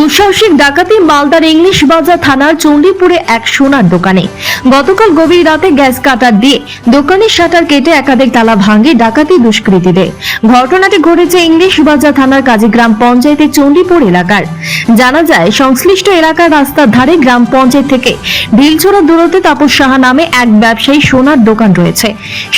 দুঃসাহসিক ডাকাতি মালদার ইংলিশ বাজার থানার চণ্ডীপুরে এক সোনার দোকানে। গতকাল গভীর রাতে গ্যাস কাটার দিয়ে দোকানের শাটার কেটে একাধিক তালা ভাঙে ডাকাতি দুষ্কৃতীদের। ঘটনাটি ঘটেছে ইংলিশ বাজার থানার কাজীগ্রাম পঞ্চায়েতের চণ্ডীপুর এলাকার। জানা যায়, সংশ্লিষ্ট এলাকার রাস্তার ধারে গ্রাম পঞ্চায়েত থেকে ঢিলছোড়া দূরত্বে তাপস সাহা নামে এক ব্যবসায়ী সোনার দোকান রয়েছে।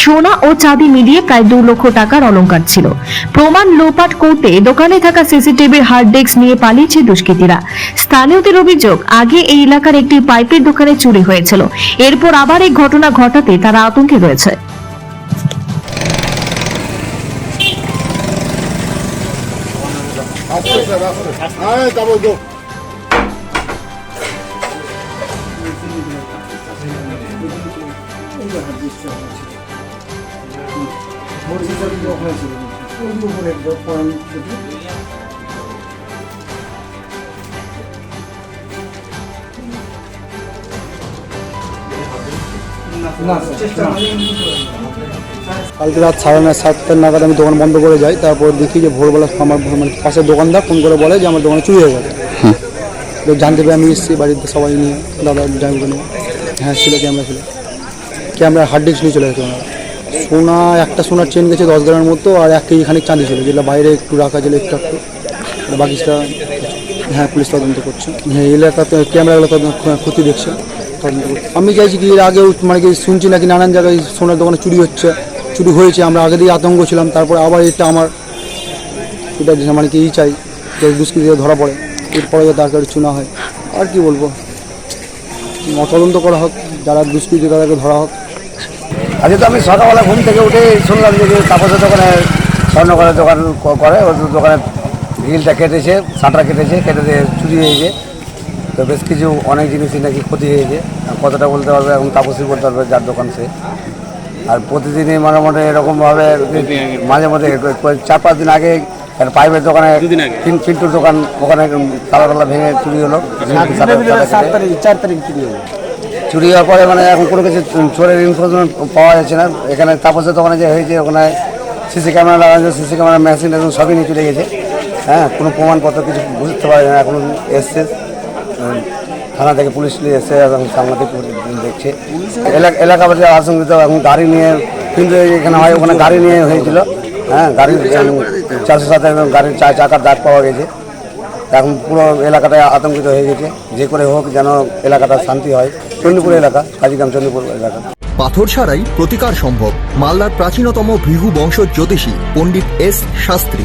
সোনা ও চাঁদি মিলিয়ে প্রায় দু লক্ষ টাকার অলংকার ছিল। প্রমাণ লোপাট করতে দোকানে থাকা সিসিটিভির হার্ড ডিস্ক নিয়ে পালিয়েছে দুষ্কৃতীরা স্থানীয়দের অভিযোগ, আগে এই এলাকার একটি পাইপের দোকানে চুরি হয়েছিল। এরপর আবার এই ঘটনা ঘটাতে তারা আতঙ্কে রয়েছে। কালকে রাত সাড়ে নয় সাতটার নাগাদ আমি দোকান বন্ধ করে যাই তারপর দেখি যে ভোরবেলা আমার মানে পাশের দোকানদার ফোন করে বলে যে আমার দোকানে চুরি হয়ে গেছে। তো জানতে পেরে আমি এসেছি বাড়িতে সবাই নিয়ে দাদা ড্রাইভারকে নিয়ে। হ্যাঁ ছিল ক্যামেরা ছিল। ক্যামেরা হার্ড ডিস্ক নিয়ে চলে গেছে ওনারা। সোনা একটা সোনার চেন গেছে দশ গ্রামের মতো আর এক কেজি খানিক চাঁদি ছিল যেটা বাইরে একটু রাখা ছিল একটু একটু। আর বাকিটা হ্যাঁ পুলিশ তদন্ত করছে। হ্যাঁ এলাকাতে ক্যামেরাগুলো তদন্ত ক্ষতি দেখছে। আমি চাইছি কি এর আগেও মানে কি শুনছি নাকি নানান জায়গায় সোনার দোকানে চুরি হচ্ছে, চুরি হয়েছে, আমরা আগে দিয়ে আতঙ্ক ছিলাম, তারপরে আবার এটা আমার, এটা মানে কি চাই, যে দুষ্কৃতীরা ধরা পড়ে, এরপরে যাতে আর কারও চুনা হয়, আর কি বলব? তদন্ত করা হোক, যারা দুষ্কৃতী তাদেরকে ধরা হোক। আজকে তো আমি সকালবেলা ঘুম থেকে উঠে শুনলাম যে তাপসের দোকানে স্বর্ণকরের দোকান করে ওর দোকানে গ্রিলটা কেটেছে শাটার কেটেছে, কেটে দিয়ে চুরি হয়েছে। তো বেশ কিছু অনেক জিনিসই নাকি ক্ষতি হয়েছে। আর কতটা বলতে পারবে এখন তাপসই বলতে পারবে যার দোকান সে। আর প্রতিদিনই মোটামুটি এরকমভাবে মাঝে মধ্যে ক- চার পাঁচ দিন আগে পাইপের দোকানে পিন- পিন্টুর দোকান ওখানে তালা তালা ভেঙে চুরি হলো। চার তারিখ চার তারিখ চুরি হলো। চুরি হওয়ার পরে মানে এখন কোনো কিছু চোরের ইনফরমেশন পাওয়া যাচ্ছে না। এখানে তাপসের দোকানে যে হয়েছে ওখানে সিসি ক্যামেরা লাগানো সিসি ক্যামেরা মেশিন এখন সবই নিয়ে চলে গেছে। হ্যাঁ কোনো প্রমাণপত্র কিছু বুঝতে পারা যায় না এখন এসছে। থানা থেকে পুলিশ নিয়ে এসছে এবং সাংবাদিক দেখছে। এলাকা এলাকাবাসী আশঙ্কিত এবং গাড়ি নিয়ে, কিন্তু এখানে হয়, ওখানে গাড়ি নিয়ে হয়েছিল। হ্যাঁ গাড়ি চারশো সাথে গাড়ির চা চাকার দাগ পাওয়া গেছে। এখন পুরো এলাকাটা আতঙ্কিত হয়ে গেছে। যে করে হোক যেন এলাকাটা শান্তি হয়। চণ্ডীপুর এলাকা, কাজীগ্রাম চণ্ডীপুর এলাকা। পাথর ছাড়াই প্রতিকার সম্ভব। মালদার প্রাচীনতম ভৃগু বংশ জ্যোতিষী পণ্ডিত এস শাস্ত্রী।